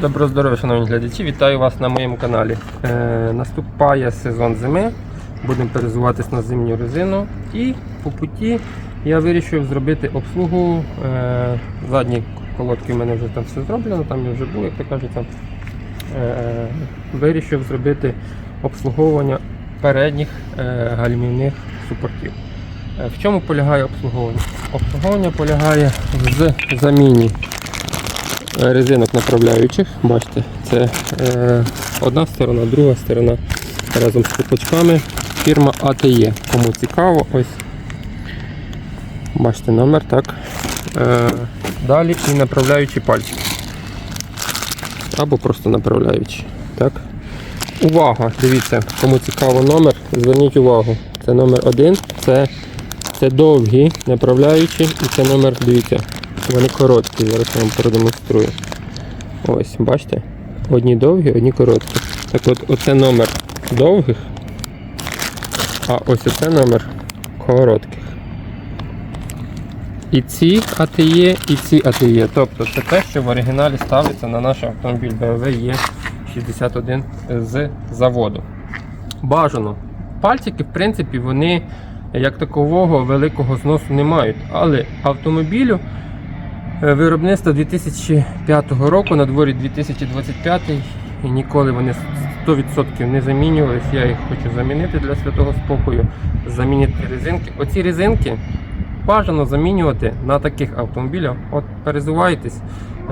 Доброго здоров'я, шановні глядачі, вітаю вас на моєму каналі. Е, наступає сезон зими, будемо перезуватись на зимню резину. І по путі я вирішив зробити обслугу. Е, задні колодки в мене вже там все зроблено, там я вже був, як то кажеться. Е, вирішив зробити обслуговування передніх е, гальмівних супортів. Е, В чому полягає обслуговування? Обслуговування полягає в заміні резинок направляючих. Бачите, це е, одна сторона, друга сторона разом з купочками. Фірма АТЕ. Кому цікаво, ось. Бачите номер, так. Е, далі і направляючі пальчики. Або просто направляючі. Так. Увага! Дивіться, кому цікаво номер, зверніть увагу. Це номер один, це, це довгі направляючі і це номер, дивіться, вони короткі, зараз я вам продемонструю. Ось, бачите? Одні довгі, одні короткі. Так от, оце номер довгих, а ось оце номер коротких. І ці АТЄ, і ці АТЄ. Тобто це те, що в оригіналі ставиться на наш автомобіль BMW E61 з заводу. Бажано. Пальчики, в принципі, вони як такового великого зносу не мають. Але автомобілю е, виробництва 2005 року, на дворі 2025 і ніколи вони 100% не замінювались. Я їх хочу замінити для святого спокою. Замінити резинки. Оці резинки бажано замінювати на таких автомобілях. От перезуваєтесь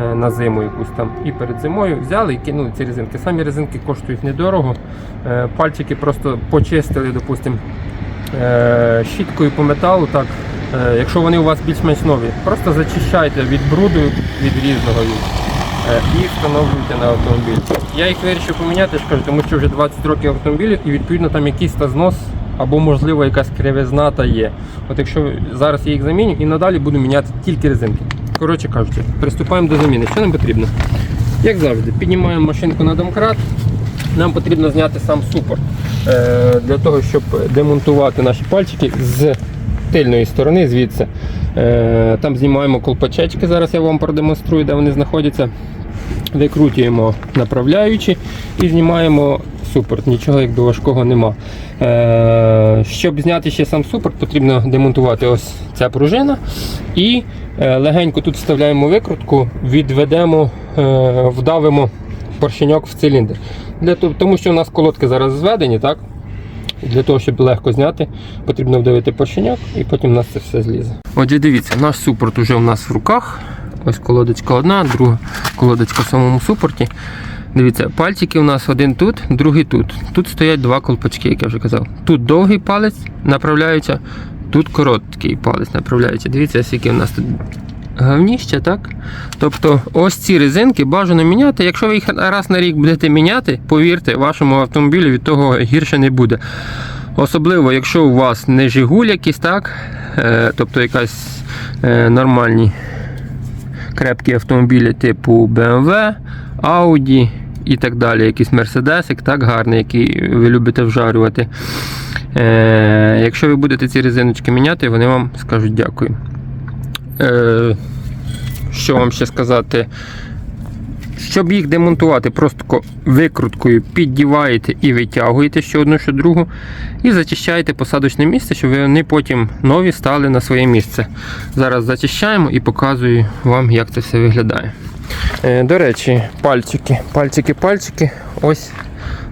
е, на зиму якусь там і перед зимою взяли і кинули ці резинки. Самі резинки коштують недорого. Е, Пальчики просто почистили, допустимо, щіткою по металу. Так, якщо вони у вас більш-менш нові, просто зачищайте від бруду, від різного е, і встановлюйте на автомобіль. Я їх вирішив поміняти, тому що вже 20 років автомобілів і відповідно там якийсь та знос або можливо якась кривизна та є. От якщо зараз я їх заміню і надалі буду міняти тільки резинки. Коротше кажучи, приступаємо до заміни. Що нам потрібно? Як завжди, піднімаємо машинку на домкрат. Нам потрібно зняти сам супорт е, для того, щоб демонтувати наші пальчики з тильної сторони, звідси. Е, Там знімаємо колпачечки, зараз я вам продемонструю, де вони знаходяться. Викрутюємо направляючи і знімаємо супорт. Нічого якби важкого нема. Е, щоб зняти ще сам супорт, потрібно демонтувати ось ця пружина. І е, легенько тут вставляємо викрутку, відведемо, вдавимо поршеньок в циліндр. Для того, тому що у нас колодки зараз зведені, так? Для того, щоб легко зняти, потрібно вдавити поршеньок і потім у нас це все злізе. Отже, дивіться, наш супорт вже у нас в руках. Ось колодочка одна, друга колодочка в самому супорті. Дивіться, пальчики у нас один тут, другий тут. Тут стоять два колпачки, як я вже казав. Тут довгий палець направляється, тут короткий палець направляється. Дивіться, скільки у нас тут говніще, так? Тобто ось ці резинки бажано міняти. Якщо ви їх раз на рік будете міняти, повірте, вашому автомобілю від того гірше не буде. Особливо, якщо у вас не Жигуль якийсь, так? Е, тобто якась е, нормальні крепкі автомобілі типу BMW, Audi і так далі. Якийсь Mercedes, так гарний, який ви любите вжарювати. Е, якщо ви будете ці резиночки міняти, вони вам скажуть дякую. Е, що вам ще сказати? Щоб їх демонтувати, просто викруткою піддіваєте і витягуєте що одну, що другу, і зачищаєте посадочне місце, щоб вони потім нові стали на своє місце. Зараз зачищаємо і показую вам, як це все виглядає. Е, До речі, пальчики, пальчики, пальчики. Ось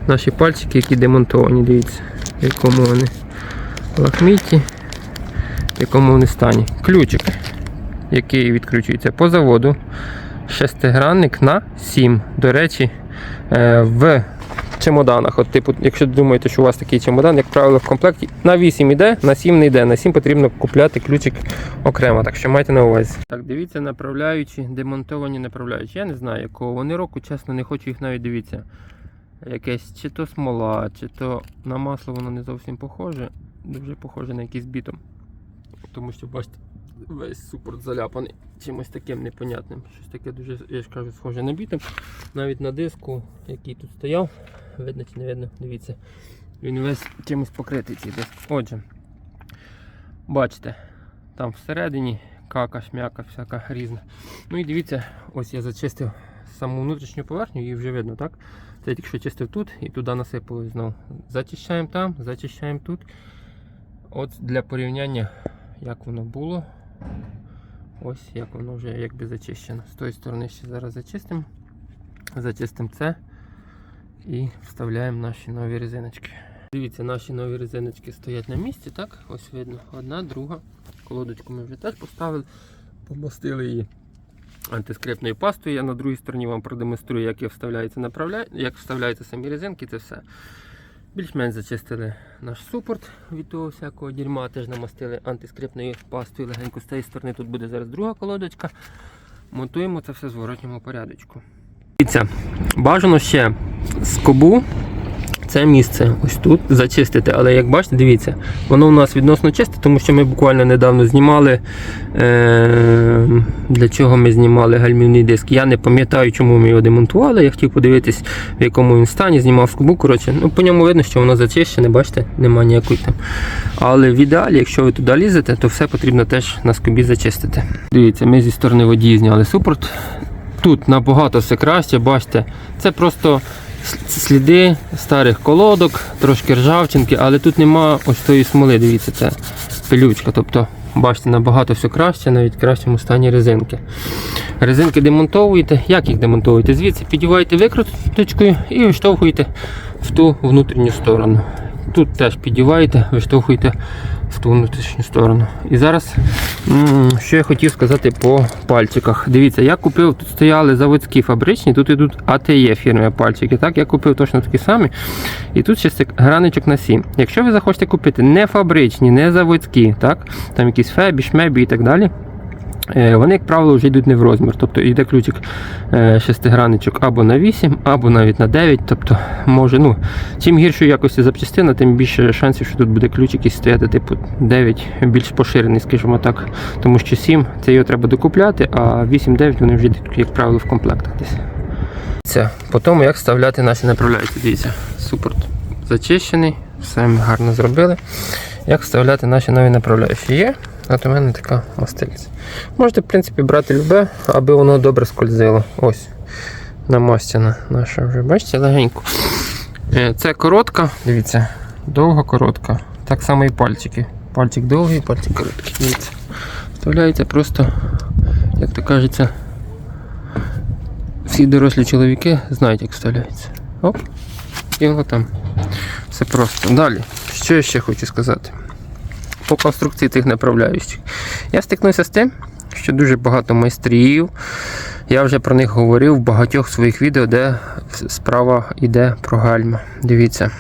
наші пальчики, які демонтовані. Дивіться, в якому вони лахміті, в якому вони стані. Ключик який відкручується по заводу. Шестигранник на 7. До речі, е, в чемоданах. От, типу, якщо думаєте, що у вас такий чемодан, як правило, в комплекті на 8 йде, на 7 не йде. На 7 потрібно купляти ключик окремо, так що майте на увазі. Так, дивіться, направляючі, демонтовані направляючі. Я не знаю, якого вони року, чесно, не хочу їх навіть дивитися. Якесь чи то смола, чи то на масло воно не зовсім похоже. Дуже похоже на якийсь бітом. Тому що, бачите, весь супорт заляпаний чимось таким непонятним. Щось таке дуже, я ж кажу, схоже на бітом. Навіть на диску, який тут стояв, видно чи не видно, дивіться, він весь чимось покритий цей диск. Отже, бачите, там всередині кака, шмяка, всяка різна. Ну і дивіться, ось я зачистив саму внутрішню поверхню, її вже видно, так? Це я тільки що чистив тут і туди насипали знову. Зачищаємо там, зачищаємо тут. От для порівняння, як воно було. Ось як воно вже якби зачищено. З тої сторони ще зараз зачистимо. Зачистимо це і вставляємо наші нові резиночки. Дивіться, наші нові резиночки стоять на місці, так? Ось видно. Одна, друга. Колодочку ми вже теж поставили, помастили її антискрипною пастою. Я на другій стороні вам продемонструю, як вставляється направля... як вставляються самі резинки, це все. Більш-менш зачистили наш супорт від того всякого дерьма, теж намастили антискрипною пастою легенько з цієї сторони. Тут буде зараз друга колодочка. Монтуємо це все в зворотньому порядочку. Дивіться, бажано ще скобу це місце ось тут зачистити. Але як бачите, дивіться, воно у нас відносно чисте, тому що ми буквально недавно знімали. Е- для чого ми знімали гальмівний диск. Я не пам'ятаю, чому ми його демонтували. Я хотів подивитись, в якому він стані, знімав скобу. Коротше, ну, по ньому видно, що воно зачищене, бачите, немає ніякої там. Але в ідеалі, якщо ви туди лізете, то все потрібно теж на скобі зачистити. Дивіться, ми зі сторони водії зняли супорт. Тут набагато все краще, бачите, це просто сліди старих колодок, трошки ржавчинки, але тут нема ось тої смоли, дивіться, це пилючка. Тобто, бачите, набагато все краще, навіть в кращому стані резинки. Резинки демонтовуєте. Як їх демонтовуєте? Звідси підіваєте викруточкою і виштовхуєте в ту внутрішню сторону. Тут теж підіваєте, виштовхуєте в ту внутрішню сторону. І зараз, що я хотів сказати по пальчиках. Дивіться, я купив, тут стояли заводські фабричні, тут йдуть АТЄ фірми пальчики. Так, я купив точно такі самі. І тут ще граничок на 7. Якщо ви захочете купити не фабричні, не заводські, так, там якісь фебі, шмебі і так далі. Е, Вони, як правило, вже йдуть не в розмір. Тобто йде ключик е, шестиграничок або на 8, або навіть на 9. Тобто, може, ну, чим гіршої якості запчастина, тим більше шансів, що тут буде ключ якийсь стояти, типу 9, більш поширений, скажімо так. Тому що 7 це його треба докупляти, а 8-9 вони вже йдуть, як правило, в комплектах десь. Це по тому, як вставляти наші направляючі. Дивіться, супорт зачищений, все ми гарно зробили. Як вставляти наші нові направляючі є. От у мене така мастильця. Можете, в принципі, брати любе, аби воно добре скользило. Ось. Намастяна наша вже, бачите, легенько. Е, Це коротка, дивіться, довга коротка. Так само і пальчики. Пальчик довгий, пальчик короткий. Дивіться. Вставляється просто, як то кажеться, всі дорослі чоловіки знають, як вставляється. Оп. І воно там. Все просто. Далі. Що я ще хочу сказати? По конструкції тих направляючих. Я стикнувся з тим, що дуже багато майстрів. Я вже про них говорив в багатьох своїх відео, де справа йде про гальма. Дивіться.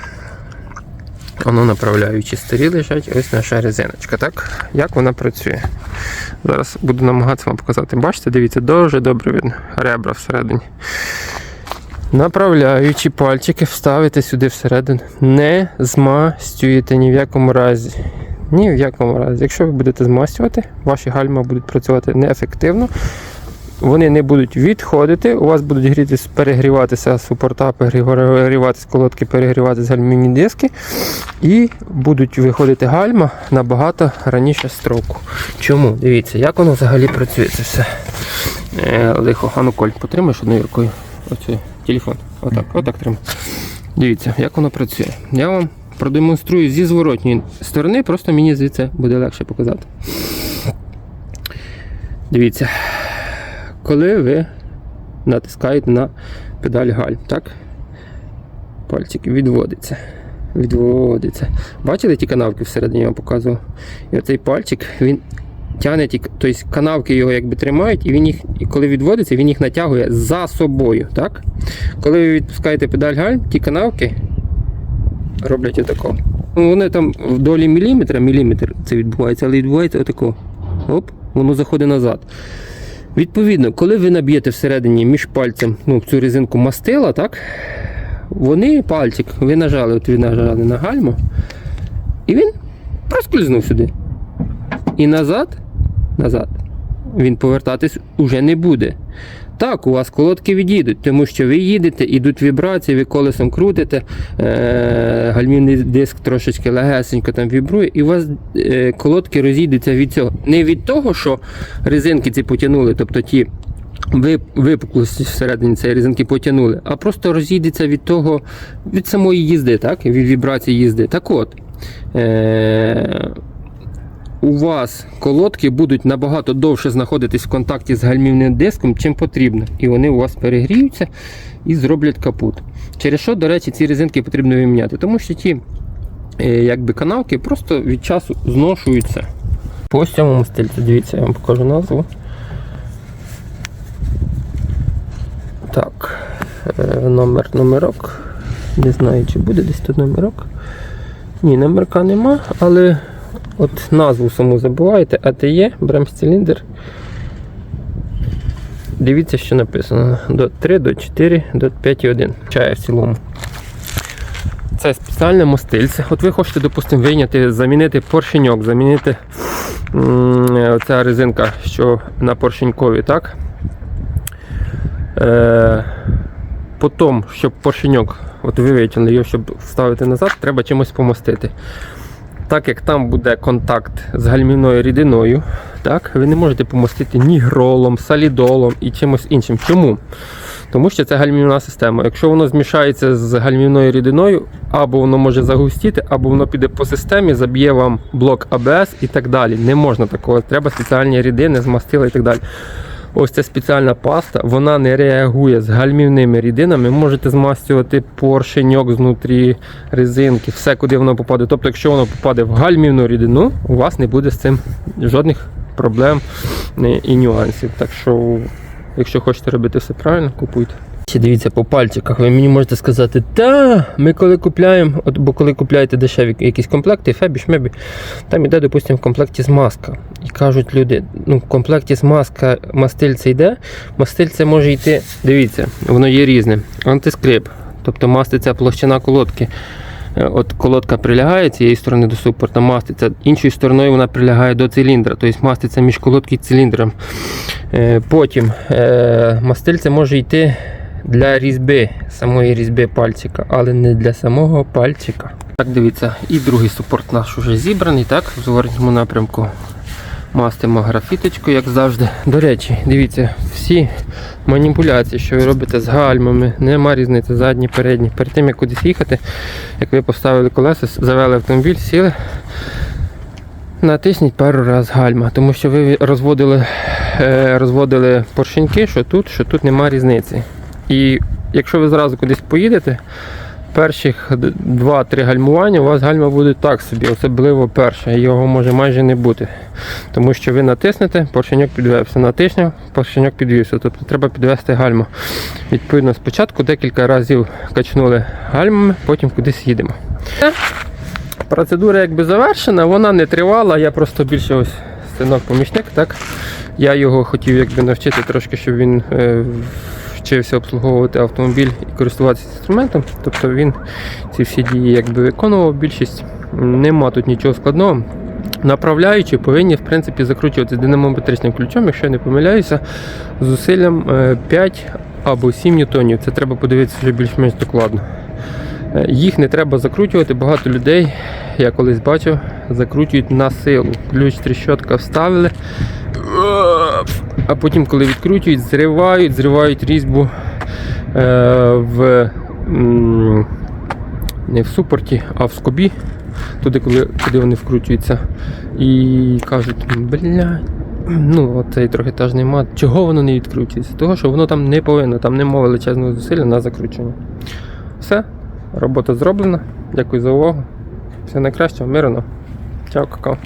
Воно направляючі старі лежать, ось наша резиночка. Так? Як вона працює? Зараз буду намагатися вам показати. Бачите, дивіться, дуже добре видно. Ребра всередині. Направляючи пальчики, вставите сюди всередину. Не змастюєте ні в якому разі. Ні в якому разі. Якщо ви будете змастювати, ваші гальма будуть працювати неефективно. Вони не будуть відходити, у вас будуть грітись, перегріватися супорта, перегріватися колодки, перегріватися гальмівні диски. І будуть виходити гальма набагато раніше строку. Чому? Дивіться, як воно взагалі працює це все. Е, лихо. А ну Коль, потримаєш одною рукою оцей телефон. Отак, отак тримай. Дивіться, як воно працює. Я вам продемонструю зі зворотньої сторони, просто мені звідси буде легше показати. Дивіться, коли ви натискаєте на педаль гальм, так? Пальчик відводиться. Відводиться. Бачили ті канавки всередині я вам показував? І оцей пальчик, він тягне ті, тобто канавки його якби тримають, і він їх, і коли відводиться, він їх натягує за собою. Так? Коли ви відпускаєте педаль гальм, ті канавки роблять отако. Ну, вони там в долі міліметра, міліметр це відбувається, але відбувається отако. Оп, воно заходить назад. Відповідно, коли ви наб'єте всередині між пальцем ну, цю резинку мастила, так? Вони пальчик, ви нажали, от ви нажали на гальму, і він проскользнув сюди. І назад, назад, він повертатись уже не буде. Так, у вас колодки відійдуть, тому що ви їдете, ідуть вібрації, ви колесом крутите, е- гальмівний диск трошечки легесенько там вібрує, і у вас е- колодки розійдуться від цього. Не від того, що резинки ці потягнули, тобто ті ви- випуклості всередині цієї резинки потягнули, а просто розійдеться від того, від самої їзди, так? від вібрації їзди. Так от, е- у вас колодки будуть набагато довше знаходитись в контакті з гальмівним диском, чим потрібно. І вони у вас перегріються і зроблять капут. Через що, до речі, ці резинки потрібно виміняти? Тому що ті е, якби, канавки просто від часу зношуються. По ось цьому стильцю, дивіться, я вам покажу назву. Так, е, номер, номерок. Не знаю, чи буде десь тут номерок. Ні, номерка нема, але от назву саму забуваєте, АТЕ, бремс-циліндр. Дивіться, що написано. До 3, до 4, до 5,1. Чає в цілому. Це спеціальне мастильце. От ви хочете, допустимо, вийняти, замінити поршеньок, замінити оця резинка, що на поршенькові, так? Е, потім, щоб поршеньок, от ви витягнули його, щоб вставити назад, треба чимось помостити. Так як там буде контакт з гальмівною рідиною, так, ви не можете помостити ні гролом, салідолом і чимось іншим. Чому? Тому що це гальмівна система. Якщо воно змішається з гальмівною рідиною, або воно може загустіти, або воно піде по системі, заб'є вам блок АБС і так далі. Не можна такого. Треба спеціальні рідини, змастила і так далі. Ось ця спеціальна паста, вона не реагує з гальмівними рідинами. Можете змастювати поршеньок знутрі резинки, все, куди воно попаде. Тобто, якщо воно попаде в гальмівну рідину, у вас не буде з цим жодних проблем е, і нюансів. Так що, якщо хочете робити все правильно, купуйте. Ще дивіться по пальчиках, ви мені можете сказати, та ми коли купляємо, от, бо коли купляєте дешеві якісь комплекти, фебі, шмебі, там іде, допустимо, в комплекті змазка. І кажуть люди, ну в комплекті змазка, мастильце йде, мастильце може йти, дивіться, воно є різне. Антискрип, тобто маститься площина колодки. Е, От колодка прилягає цієї сторони до супорта, маститься, іншою стороною вона прилягає до циліндра, тобто маститься між колодки і циліндром. Е, Потім е, мастильце може йти для різьби, самої різьби пальчика, але не для самого пальчика. Так, дивіться, і другий супорт наш вже зібраний, так, в зворотньому напрямку. Мастимо графіточку, як завжди. До речі, дивіться, всі маніпуляції, що ви робите з гальмами, нема різниці, задні, передні. Перед тим, як кудись їхати, як ви поставили колеса, завели автомобіль, сіли, натисніть пару раз гальма, тому що ви розводили, е, розводили поршеньки, що тут, що тут нема різниці. І якщо ви зразу кудись поїдете, перших 2-3 гальмування у вас гальма буде так собі, особливо перше, його може майже не бути. Тому що ви натиснете, поршеньок підвівся, натиснув, поршеньок підвівся. Тобто треба підвести гальму. Відповідно, спочатку декілька разів качнули гальмами, потім кудись їдемо. Процедура якби завершена, вона не тривала, я просто більше ось синок-помічник, так? Я його хотів якби навчити трошки, щоб він е, вчився обслуговувати автомобіль і користуватися інструментом. Тобто він ці всі дії якби виконував більшість. Нема тут нічого складного. Направляючи повинні в принципі закручувати динамометричним ключом, якщо я не помиляюся, зусиллям е, 5 або 7 ньютонів. Це треба подивитися вже більш-менш докладно. Е, Їх не треба закручувати. Багато людей, я колись бачив, закручують на силу. Ключ тріщотка вставили, а потім, коли відкручують, зривають, зривають різьбу е, в не в супорті, а в скобі, туди, коли, куди вони вкручуються. І кажуть, бля, ну оцей трохетажний мат, чого воно не відкручується? Того, що воно там не повинно, там немає величезного зусилля на закручування. Все, робота зроблена. Дякую за увагу. Все найкраще, мирно. Чао, какао.